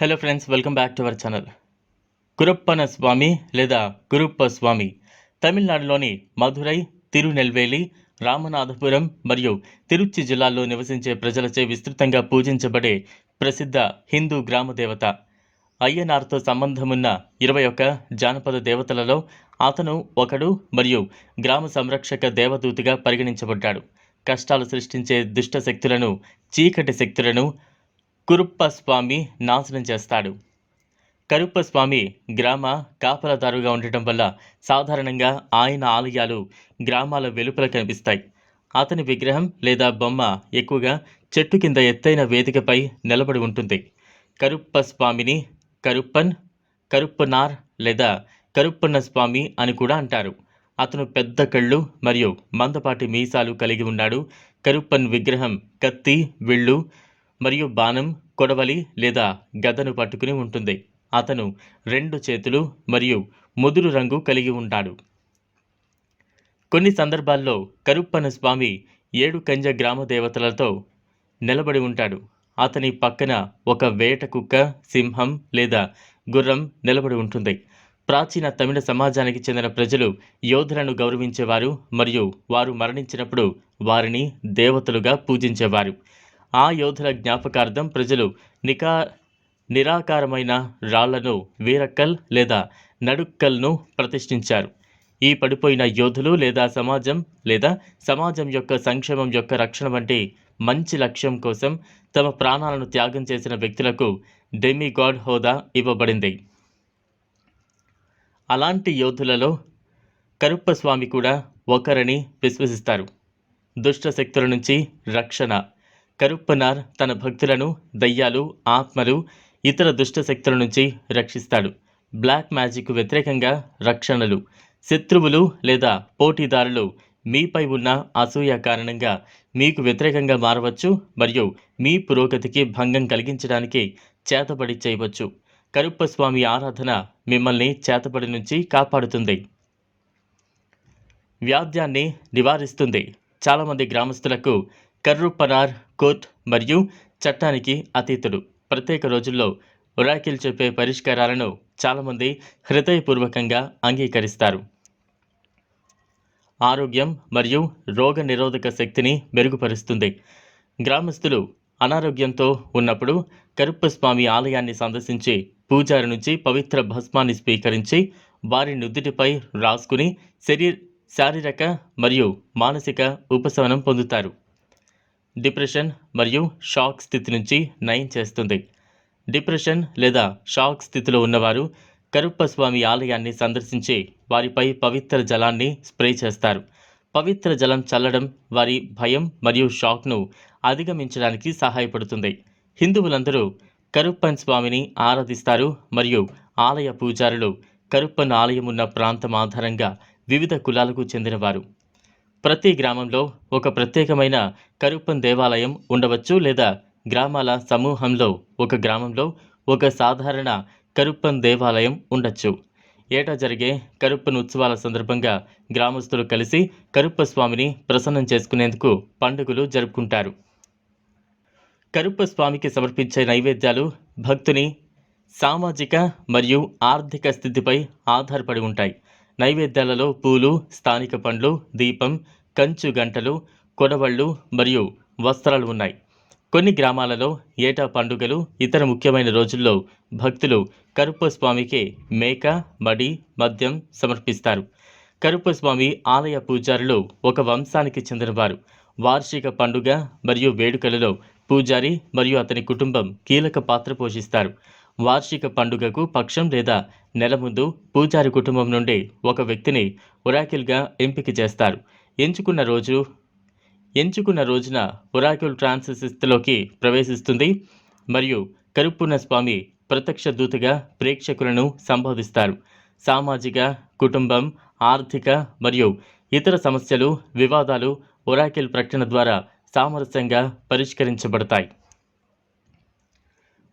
Hello friends welcome back to our channel Gurappana Swami లేదా కురుప్ప స్వామి తమిళనాడులోని మధురై తిరునెల్వేలి రామనాథపురం మరియు తిరుచి జిల్లాల్లో నివసించే ప్రజలచే విస్తృతంగా పూజించబడే ప్రసిద్ధ హిందూ గ్రామ దేవత అయ్యనార్తో సంబంధమున్న ఇరవై ఒక్క జానపద దేవతలలో అతను ఒకడు మరియు గ్రామ సంరక్షక దేవదూతిగా పరిగణించబడ్డాడు. కష్టాలు సృష్టించే దుష్ట శక్తులను చీకటి శక్తులను కురుప్ప స్వామి నాశనం చేస్తాడు. కరుప్ప స్వామి గ్రామ కాపలదారుగా ఉండటం వల్ల సాధారణంగా ఆయన ఆలయాలు గ్రామాల వెలుపల కనిపిస్తాయి. అతని విగ్రహం లేదా బొమ్మ ఎక్కువగా చెట్టు కింద ఎత్తైన వేదికపై నిలబడి ఉంటుంది. కరుప్ప స్వామిని కరుప్పన్ కరుప్పనార్ లేదా కరుప్పన్న స్వామి అని కూడా అంటారు. అతను పెద్ద కళ్ళు మరియు మందపాటి మీసాలు కలిగి ఉన్నాడు. కరుప్పన్ విగ్రహం కత్తి విళ్ళు మరియు బాణం కొడవలి లేదా గదను పట్టుకుని ఉంటుంది. అతను రెండు చేతులు మరియు ముదురు రంగు కలిగి ఉంటాడు. కొన్ని సందర్భాల్లో కరుప్పన స్వామి ఏడు కంజ గ్రామ దేవతలతో నిలబడి ఉంటాడు. అతని పక్కన ఒక వేట కుక్క సింహం లేదా గుర్రం నిలబడి ఉంటుంది. ప్రాచీన తమిళ సమాజానికి చెందిన ప్రజలు యోధులను గౌరవించేవారు మరియు వారు మరణించినప్పుడు వారిని దేవతలుగా పూజించేవారు. ఆ యోధుల జ్ఞాపకార్థం ప్రజలు నికా నిరాకారమైన రాళ్ళను వీరక్కల్ లేదా నడుక్కల్ను ప్రతిష్ఠించారు. ఈ పడిపోయిన యోధులు లేదా సమాజం లేదా సమాజం యొక్క సంక్షేమం యొక్క రక్షణ వంటి మంచి లక్ష్యం కోసం తమ ప్రాణాలను త్యాగం చేసిన వ్యక్తులకు డెమిగాడ్ హోదా ఇవ్వబడింది. అలాంటి యోధులలో కరుప్పస్వామి కూడా ఒకరని విశ్వసిస్తారు. దుష్ట శక్తుల నుంచి రక్షణ. కరుప్పనార్ తన భక్తులను దయ్యాలు ఆత్మలు ఇతర దుష్ట శక్తుల నుంచి రక్షిస్తాడు. బ్లాక్ మ్యాజిక్ వ్యతిరేకంగా రక్షణలు. శత్రువులు లేదా పోటీదారులు మీపై ఉన్న అసూయ కారణంగా మీకు వ్యతిరేకంగా మారవచ్చు మరియు మీ పురోగతికి భంగం కలిగించడానికి చేతబడి చేయవచ్చు. కరుప్పస్వామి ఆరాధన మిమ్మల్ని చేతబడి నుంచి కాపాడుతుంది. వ్యాధ్యాన్ని నివారిస్తుంది. చాలామంది గ్రామస్తులకు కర్రుపరార్ కోత్ మరియు చట్టానికి అతీతుడు. ప్రత్యేక రోజుల్లో ఒరాకిల్ చెప్పే పరిష్కారాలను చాలామంది హృదయపూర్వకంగా అంగీకరిస్తారు. ఆరోగ్యం మరియు రోగ నిరోధక శక్తిని మెరుగుపరుస్తుంది. గ్రామస్తులు అనారోగ్యంతో ఉన్నప్పుడు కరుప్పస్వామి ఆలయాన్ని సందర్శించి పూజారి నుంచి పవిత్ర భస్మాన్ని స్వీకరించి వారి నుదుటిపై రాసుకుని శరీర శారీరక మరియు మానసిక ఉపశమనం పొందుతారు. డిప్రెషన్ మరియు షాక్ స్థితి నుంచి నయం చేస్తుంది. డిప్రెషన్ లేదా షాక్ స్థితిలో ఉన్నవారు కరుప్పస్వామి ఆలయాన్ని సందర్శించి వారిపై పవిత్ర జలాన్ని స్ప్రే చేస్తారు. పవిత్ర జలం చల్లడం వారి భయం మరియు షాక్ను అధిగమించడానికి సహాయపడుతుంది. హిందువులందరూ కరుప్పన్ స్వామిని ఆరాధిస్తారు మరియు ఆలయ పూజారులు కరుప్పన్ ఆలయం ఉన్న ప్రాంతం ఆధారంగా వివిధ కులాలకు చెందినవారు. ప్రతి గ్రామంలో ఒక ప్రత్యేకమైన కరుప్పన్ దేవాలయం ఉండవచ్చు లేదా గ్రామాల సమూహంలో ఒక గ్రామంలో ఒక సాధారణ కరుప్పన్ దేవాలయం ఉండొచ్చు. ఏటా జరిగే కరుప్పన్ ఉత్సవాల సందర్భంగా గ్రామస్తులు కలిసి కరుప్ప స్వామిని ప్రసన్నం చేసుకునేందుకు పండుగలు జరుపుకుంటారు. కరుప్ప స్వామికి సమర్పించే నైవేద్యాలు భక్తుని సామాజిక మరియు ఆర్థిక స్థితిపై ఆధారపడి ఉంటాయి. నైవేద్యాలలో పూలు స్థానిక పండ్లు దీపం కంచు గంటలు కొడవళ్ళు మరియు వస్త్రాలు ఉన్నాయి. కొన్ని గ్రామాలలో ఏటా పండుగలు ఇతర ముఖ్యమైన రోజుల్లో భక్తులు కరుప్పస్వామికి మేక మడి మద్యం సమర్పిస్తారు. కరుప్పస్వామి ఆలయ పూజారులు ఒక వంశానికి చెందినవారు. వార్షిక పండుగ మరియు వేడుకలలో పూజారి మరియు అతని కుటుంబం కీలక పాత్ర పోషిస్తారు. వార్షిక పండుగకు పక్షం లేదా నెల ముందు పూజారి కుటుంబం నుండి ఒక వ్యక్తిని ఒరాకిల్గా ఎంపిక చేస్తారు. ఎంచుకున్న రోజు ఎంచుకున్న రోజున ఒరాకిల్ ట్రాన్సిస్లోకి ప్రవేశిస్తుంది మరియు కరుప్పున్న స్వామి ప్రత్యక్ష దూతగా ప్రేక్షకులను సంబోధిస్తారు. సామాజిక కుటుంబం ఆర్థిక మరియు ఇతర సమస్యలు వివాదాలు ఒరాకిల్ ప్రకటన ద్వారా సామరస్యంగా పరిష్కరించబడతాయి.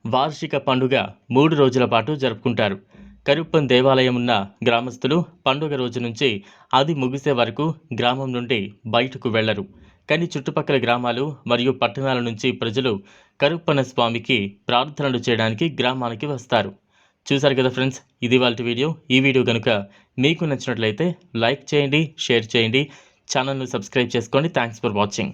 వార్షిక పండుగ మూడు రోజుల పాటు జరుపుకుంటారు. కరుప్పం దేవాలయం ఉన్న గ్రామస్తులు పండుగ రోజు నుంచి అది ముగిసే వరకు గ్రామం నుండి బయటకు వెళ్ళరు. కానీ చుట్టుపక్కల గ్రామాలు మరియు పట్టణాల నుంచి ప్రజలు కరుప్పన స్వామికి ప్రార్థనలు చేయడానికి గ్రామానికి వస్తారు. చూశారు కదా ఫ్రెండ్స్ ఇది వాళ్ళ వీడియో. ఈ వీడియో కనుక మీకు నచ్చినట్లయితే లైక్ చేయండి షేర్ చేయండి. ఛానల్ను సబ్స్క్రైబ్ చేసుకోండి. Thanks for watching